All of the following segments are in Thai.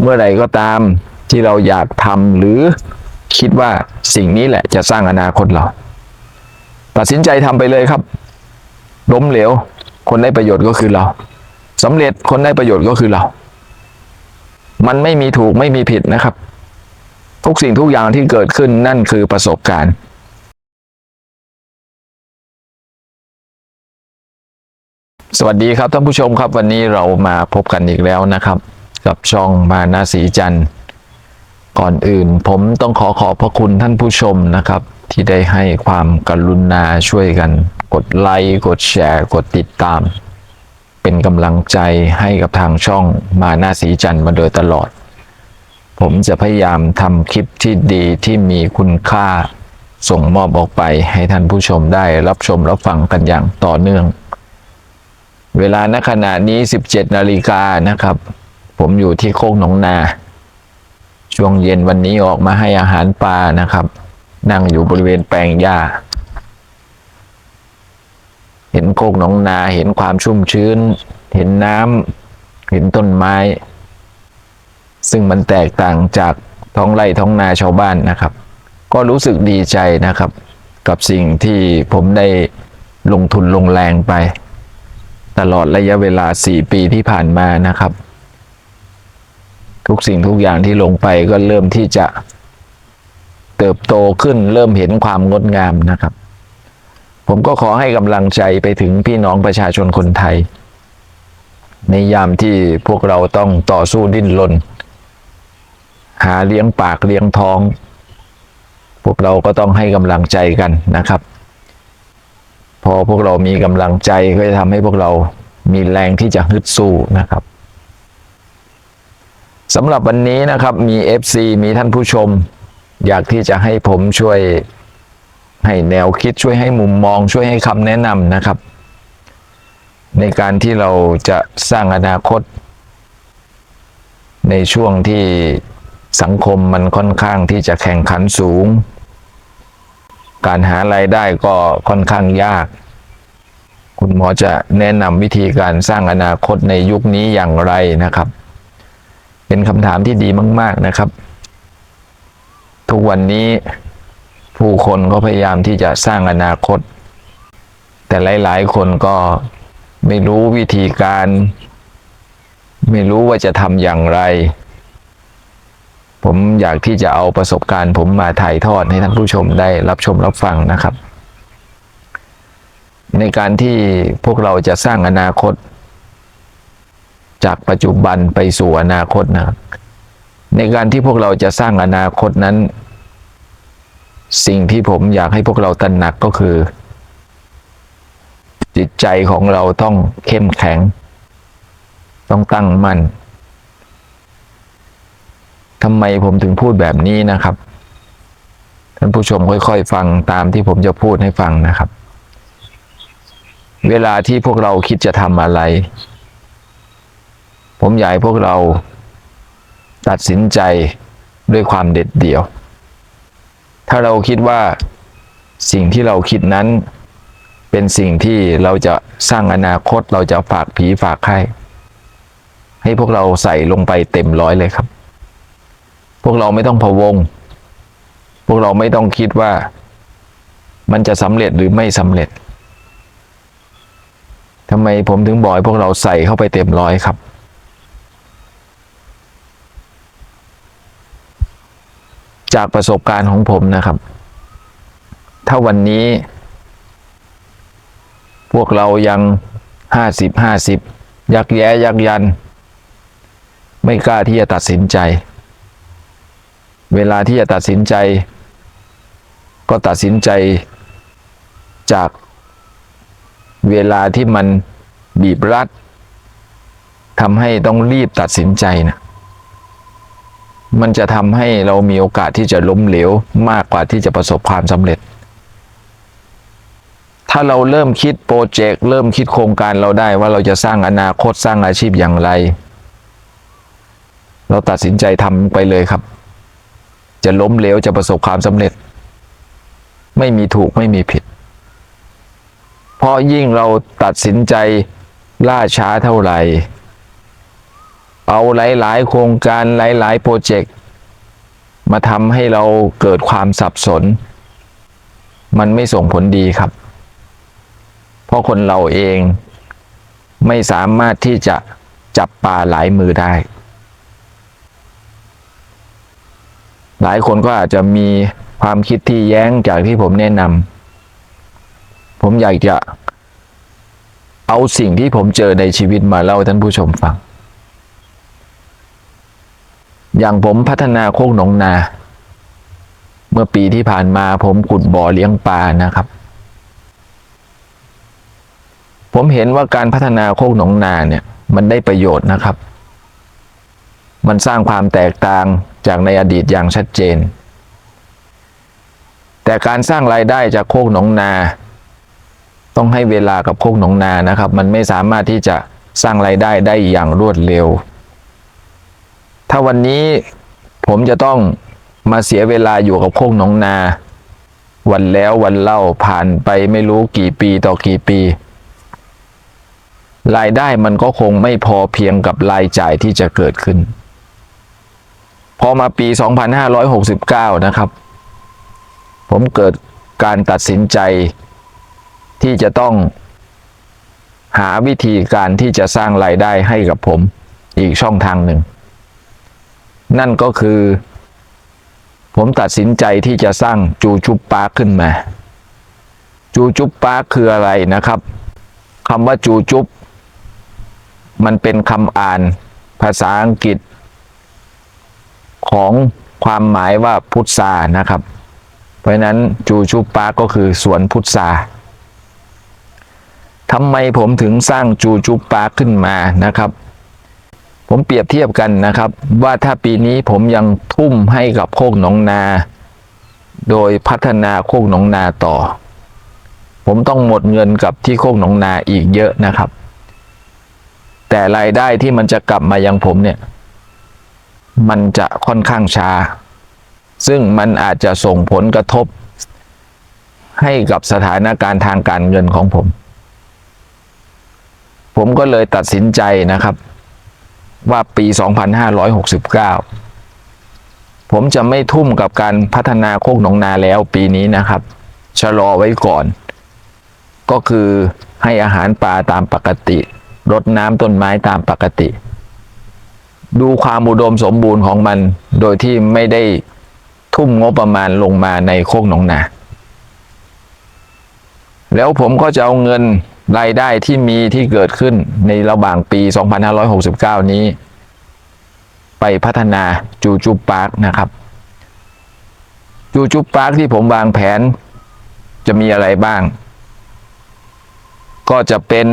เมื่อไหร่ก็ตามที่เราอยากทำหรือคิดว่าสิ่งนี้แหละจะสร้างอนาคตเรา ตัดสินใจทำไปเลยครับล้มเหลว คนได้ประโยชน์ก็คือเราสำเร็จคนได้ประโยชน์ก็คือเรา มันไม่มีถูกไม่มีผิดนะครับ ทุกสิ่งทุกอย่างที่เกิดขึ้นนั่นคือประสบการณ์สวัสดีครับท่านผู้ชมครับวันนี้เรามาพบกันอีกแล้วนะครับ กับช่องมานาสีจันทร์ก่อนอื่น ผมต้องขอขอบพระคุณท่านผู้ชมนะครับ ที่ได้ให้ความกรุณาช่วยกัน กดไลค์กดแชร์ กดติดตาม เป็นกำลังใจให้กับทางช่องมานาสีจันทร์มาโดยตลอด ผมจะพยายามทำคลิปที่ดีที่มีคุณค่าส่งมอบออกไปให้ท่านผู้ชมได้รับชมรับฟังกันอย่างต่อเนื่อง เวลาณขณะนี้ 17 นาฬิกานะครับ ผมอยู่ที่โคกหนองนา ช่วงเย็นวันนี้ออกมาให้อาหารปลานะครับ นั่งอยู่บริเวณแปลงหญ้า เห็นโคกหนองนาเห็นความชุ่มชื้น เห็นน้ำเห็นต้นไม้ ซึ่งมันแตกต่างจากท้องไร่ท้องนาชาวบ้านนะครับ ก็รู้สึกดีใจนะครับ กับสิ่งที่ผมได้ลงทุนลงแรงไป ตลอดระยะเวลา 4 ปีที่ผ่านมานะครับ ทุกสิ่งทุกอย่างที่ลงไปก็เริ่มที่จะเติบโตขึ้นเริ่มเห็นความงดงามนะครับ ผมก็ขอให้กำลังใจไปถึงพี่น้องประชาชนคนไทย ในยามที่พวกเราต้องต่อสู้ดิ้นรนหาเลี้ยงปากเลี้ยงท้อง พวกเราก็ต้องให้กำลังใจกันนะครับ พอพวกเรามีกำลังใจก็จะทำให้พวกเรามีแรงที่จะฮึดสู้นะครับ สำหรับวันนี้นะครับมี FC มีท่านผู้ชม อยากที่จะให้ผมช่วยให้แนวคิดช่วยให้มุมมองช่วยให้คำแนะนำนะครับ ในการที่เราจะสร้างอนาคต ในช่วงที่สังคมมันค่อนข้างที่จะแข่งขันสูง การหารายได้ก็ค่อนข้างยาก คุณหมอจะแนะนำวิธีการสร้างอนาคตในยุคนี้อย่างไรนะครับ เป็นคำถามที่ดีมาก ๆนะครับ ทุกวันนี้ผู้คนก็พยายามที่จะสร้างอนาคต แต่หลาย ๆ คนก็ไม่รู้วิธีการ ไม่รู้ว่าจะทำอย่างไร ผมอยากที่จะเอาประสบการณ์ ผมมาถ่ายทอดให้ท่านผู้ชมได้รับชมรับฟังนะครับ ในการที่พวกเราจะสร้างอนาคต จากปัจจุบันไปสู่อนาคตนะในการที่พวกเราจะสร้างอนาคตนั้น สิ่งที่ผมอยากให้พวกเราตระหนักก็คือ จิตใจของเราต้องเข้มแข็ง ต้องตั้งมั่นทำไมผมถึงพูดแบบนี้นะครับท่านผู้ชมค่อย ๆ ฟังตามที่ผมจะพูดให้ฟังนะครับ เวลาที่พวกเราคิดจะทำอะไร ผมอยากให้พวกเราตัดสินใจด้วยความเด็ดเดี่ยว ถ้าเราคิดว่าสิ่งที่เราคิดนั้นเป็นสิ่งที่เราจะสร้างอนาคตเราจะฝากผีฝากไข้ให้พวกเราใส่ลงไปเต็มร้อยเลยครับ พวกเราไม่ต้องพะวง พวกเราไม่ต้องคิดว่ามันจะสำเร็จหรือไม่สำเร็จทำไมผมถึงบอกให้พวกเราใส่เข้าไปเต็มร้อยครับ จากประสบการณ์ของผมนะครับ ถ้าวันนี้ พวกเรายังห้าสิบห้าสิบยักแย้ยักยัน ไม่กล้าที่จะตัดสินใจ เวลาที่จะตัดสินใจ ก็ตัดสินใจจากเวลาที่มันบีบรัดทำให้ต้องรีบตัดสินใจนะ มันจะทำให้เรามีโอกาสที่จะล้มเหลวมากกว่าที่จะประสบความสำเร็จ ถ้าเราเริ่มคิดโปรเจกต์เริ่มคิดโครงการเราได้ว่าเราจะสร้างอนาคตสร้างอาชีพอย่างไร เราตัดสินใจทำไปเลยครับ จะล้มเหลวจะประสบความสำเร็จ ไม่มีถูกไม่มีผิด เพราะยิ่งเราตัดสินใจล่าช้าเท่าไหร่ เอาหลาย ๆ โครงการหลาย ๆ โปรเจกต์มาทำให้เราเกิดความสับสน มันไม่ส่งผลดีครับ เพราะคนเราเองไม่สามารถที่จะจับปลาหลายมือได้ หลายคนก็อาจจะมีความคิดที่แย้งจากที่ผมแนะนำผมอยากจะเอาสิ่งที่ผมเจอในชีวิตมาเล่าท่านผู้ชมฟัง อย่างผมพัฒนาโคกหนองนา เมื่อปีที่ผ่านมาผมขุดบ่อเลี้ยงปลานะครับ ผมเห็นว่าการพัฒนาโคกหนองนาเนี่ย มันได้ประโยชน์นะครับ มันสร้างความแตกต่างจากในอดีตอย่างชัดเจน แต่การสร้างรายได้จากโคกหนองนา ต้องให้เวลากับโคกหนองนานะครับ มันไม่สามารถที่จะสร้างรายได้ได้อย่างรวดเร็ว ถ้าวันนี้ผมจะต้องมาเสียเวลาอยู่กับโคกหนองนา วันแล้ววันเล่าผ่านไปไม่รู้กี่ปีต่อกี่ปี รายได้มันก็คงไม่พอเพียงกับรายจ่ายที่จะเกิดขึ้น พอมาปี 2569 นะครับ ผมเกิดการตัดสินใจที่จะต้องหาวิธีการที่จะสร้างรายได้ให้กับผมอีกช่องทางหนึ่ง นั่นก็คือ ผมตัดสินใจที่จะสร้างจูจุปปาร์ขึ้นมา จูจุปปาร์คืออะไรนะครับคำว่าจูจุปมันเป็นคำอ่านภาษาอังกฤษ ของความหมายว่าพุทรานะครับ เพราะนั้นจูจุปปาร์ก็คือสวนพุทราทำไมผมถึงสร้างจูจุปปาร์ขึ้นมานะครับ ผมเปรียบเทียบกันนะครับ ว่าถ้าปีนี้ผมยังทุ่มให้กับโคกหนองนา โดยพัฒนาโคกหนองนาต่อ ผมต้องหมดเงินกับที่โคกหนองนาอีกเยอะนะครับ แต่รายได้ที่มันจะกลับมายังผมเนี่ย มันจะค่อนข้างช้า ซึ่งมันอาจจะส่งผลกระทบ ให้กับสถานการณ์ทางการเงินของผม ผมก็เลยตัดสินใจนะครับ ว่าปี 2569 ผมจะไม่ทุ่มกับการพัฒนาโคกหนองนาแล้วปีนี้นะครับ ชะลอไว้ก่อน ก็คือให้อาหารปลาตามปกติรดน้ำต้นไม้ตามปกติ ดูความอุดมสมบูรณ์ของมัน โดยที่ไม่ได้ทุ่มงบประมาณลงมาในโคกหนองนา แล้วผมก็จะเอาเงิน รายได้ที่มีที่เกิดขึ้นในระหว่างปี 2569 นี้ ไปพัฒนาจูจูปาร์คนะครับ จูจูปาร์คที่ผมวางแผน จะมีอะไรบ้าง ก็จะเป็น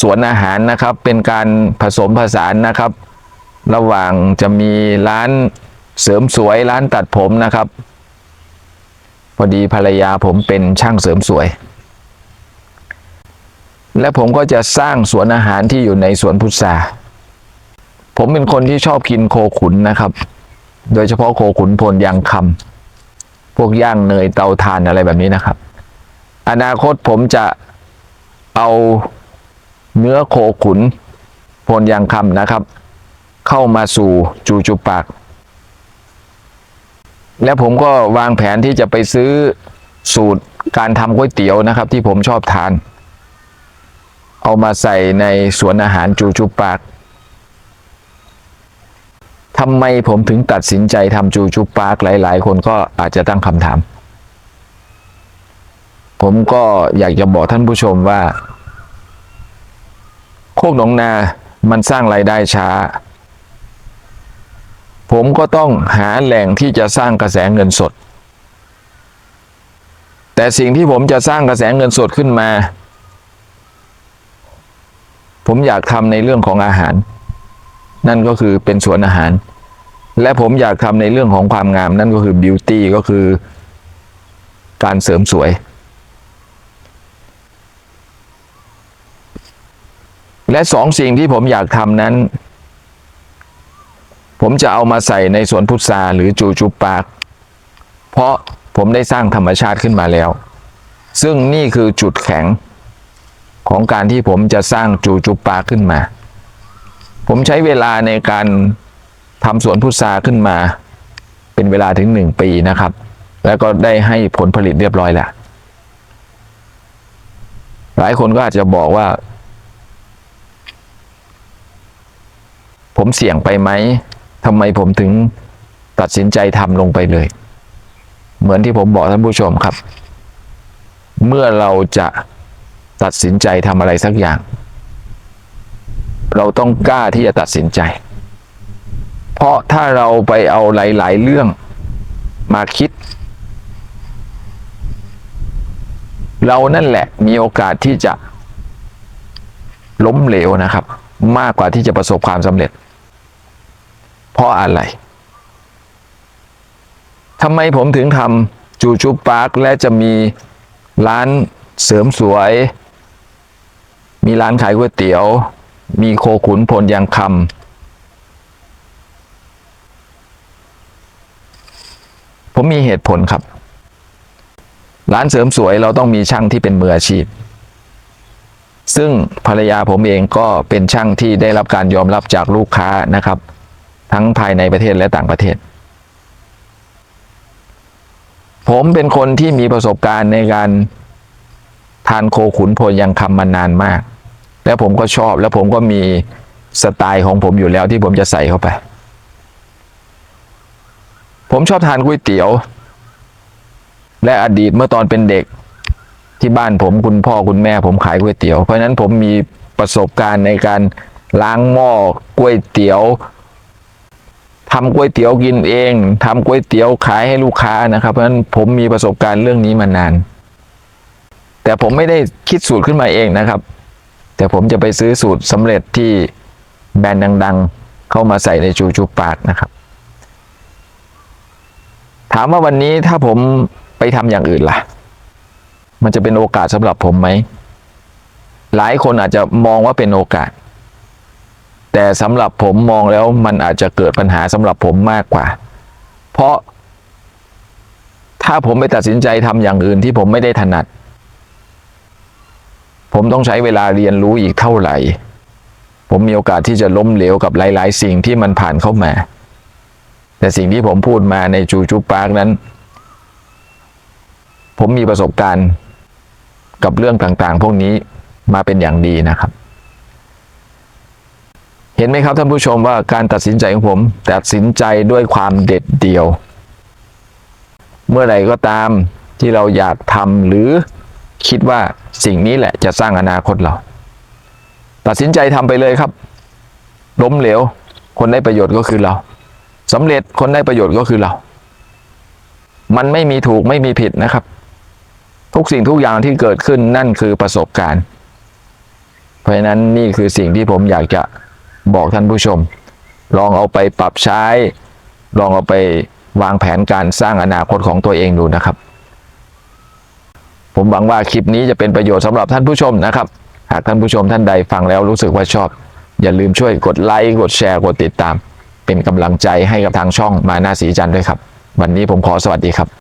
สวนอาหารนะครับ เป็นการผสมผสานนะครับ ระหว่างจะมีร้านเสริมสวยร้านตัดผมนะครับ พอดีภรรยาผมเป็นช่างเสริมสวย และผมก็จะสร้างสวนอาหารที่อยู่ในสวนพุทราผมเป็นคนที่ชอบกินโคขุนนะครับ โดยเฉพาะโคขุนพลยางคำพวกย่างเนยเตาถ่านอะไรแบบนี้นะครับ อนาคตผมจะเอาเนื้อโคขุนพลยางคำนะครับ เข้ามาสู่จูจูปาก และผมก็วางแผนที่จะไปซื้อสูตรการทำก๋วยเตี๋ยวนะครับ ที่ผมชอบทาน เอามาใส่ในสวนอาหารจูจูปากทำไมผมถึงตัดสินใจทำจูจูปาร์คหลาย ๆ คนก็อาจจะตั้งคำถาม ผมก็อยากจะบอกท่านผู้ชมว่า โคกหนองนามันสร้างรายได้ช้า ผมก็ต้องหาแหล่งที่จะสร้างกระแสเงินสด แต่สิ่งที่ผมจะสร้างกระแสเงินสดขึ้นมา ผมอยากทำในเรื่องของอาหาร นั่นก็คือเป็นสวนอาหาร และผมอยากทำในเรื่องของความงาม นั่นก็คือบิวตี้ก็คือการเสริมสวย และสองสิ่งที่ผมอยากทำนั้น ผมจะเอามาใส่ในสวนพุทราหรือจูจูปาร์คเพราะผมได้สร้างธรรมชาติขึ้นมาแล้ว ซึ่งนี่คือจุดแข็ง ของการที่ผมจะสร้างจูจูปาขึ้นมา ผมใช้เวลาในการทำสวนพุทราขึ้นมา เป็นเวลาถึงหนึ่งปีนะครับ แล้วก็ได้ให้ผลผลิตเรียบร้อยแล้วหลายคนก็อาจจะบอกว่า ผมเสี่ยงไปไหมทำไมผมถึงตัดสินใจทำลงไปเลย เหมือนที่ผมบอกท่านผู้ชมครับ เมื่อเราจะ ตัดสินใจทำอะไรสักอย่าง เราต้องกล้าที่จะตัดสินใจ เพราะถ้าเราไปเอาหลาย ๆ เรื่องมาคิด เรานั่นแหละมีโอกาสที่จะล้มเหลวนะครับ มากกว่าที่จะประสบความสำเร็จ เพราะอะไรทำไมผมถึงทำจูจูปาร์คและจะมีร้านเสริมสวย มีร้านขายก๋วยเตี๋ยว มีโคขุนพลยางคำผมมีเหตุผลครับ ร้านเสริมสวยเราต้องมีช่างที่เป็นมืออาชีพ ซึ่งภรรยาผมเองก็เป็นช่างที่ได้รับการยอมรับจากลูกค้านะครับ ทั้งภายในประเทศและต่างประเทศผมเป็นคนที่มีประสบการณ์ในการ ทานโคขุนพลยังคำมานานมาก แล้วผมก็ชอบแล้วผมก็มีสไตล์ของผมอยู่แล้วที่ผมจะใส่เข้าไป ผมชอบทานก๋วยเตี๋ยว และอดีตเมื่อตอนเป็นเด็กที่บ้านผมคุณพ่อคุณแม่ผมขายก๋วยเตี๋ยว เพราะฉะนั้นผมมีประสบการณ์ในการล้างหม้อก๋วยเตี๋ยวทำก๋วยเตี๋ยวกินเองทำก๋วยเตี๋ยวขายให้ลูกค้านะครับ เพราะฉะนั้นผมมีประสบการณ์เรื่องนี้มานาน แต่ผมไม่ได้คิดสูตรขึ้นมาเองนะครับ แต่ผมจะไปซื้อสูตรสำเร็จที่แบรนด์ดัง ๆ เข้ามาใส่ในจูจูปากนะครับ ถามว่าวันนี้ถ้าผมไปทำอย่างอื่นล่ะ มันจะเป็นโอกาสสำหรับผมไหม หลายคนอาจจะมองว่าเป็นโอกาส แต่สำหรับผมมองแล้วมันอาจจะเกิดปัญหาสำหรับผมมากกว่า เพราะถ้าผมไปตัดสินใจทำอย่างอื่นที่ผมไม่ได้ถนัด ผมต้องใช้เวลาเรียนรู้อีกเท่าไหร่ ผมมีโอกาสที่จะล้มเหลวกับหลาย ๆ สิ่งที่มันผ่านเข้ามา แต่สิ่งที่ผมพูดมาในจูจูปาร์กนั้น ผมมีประสบการณ์กับเรื่องต่าง ๆ พวกนี้มาเป็นอย่างดีนะครับ เห็นไหมครับท่านผู้ชมว่าการตัดสินใจของผมตัดสินใจด้วยความเด็ดเดี่ยว เมื่อใดก็ตามที่เราอยากทำหรือ คิดว่าสิ่งนี้แหละจะสร้างอนาคตเรา ตัดสินใจทำไปเลยครับ ล้มเหลว คนได้ประโยชน์ก็คือเราสำเร็จคนได้ประโยชน์ก็คือเรา มันไม่มีถูกไม่มีผิดนะครับ ทุกสิ่งทุกอย่างที่เกิดขึ้นนั่นคือประสบการณ์ เพราะฉะนั้นนี่คือสิ่งที่ผมอยากจะบอกท่านผู้ชม ลองเอาไปปรับใช้ ลองเอาไปวางแผนการสร้างอนาคตของตัวเองดูนะครับ ผมหวังว่าคลิปนี้จะเป็นประโยชน์สำหรับท่านผู้ชมนะครับ หากท่านผู้ชมท่านใดฟังแล้วรู้สึกว่าชอบ อย่าลืมช่วยกดไลค์กดแชร์กดติดตาม เป็นกำลังใจให้กับทางช่องมาหน้าสีจันทร์ด้วยครับ วันนี้ผมขอสวัสดีครับ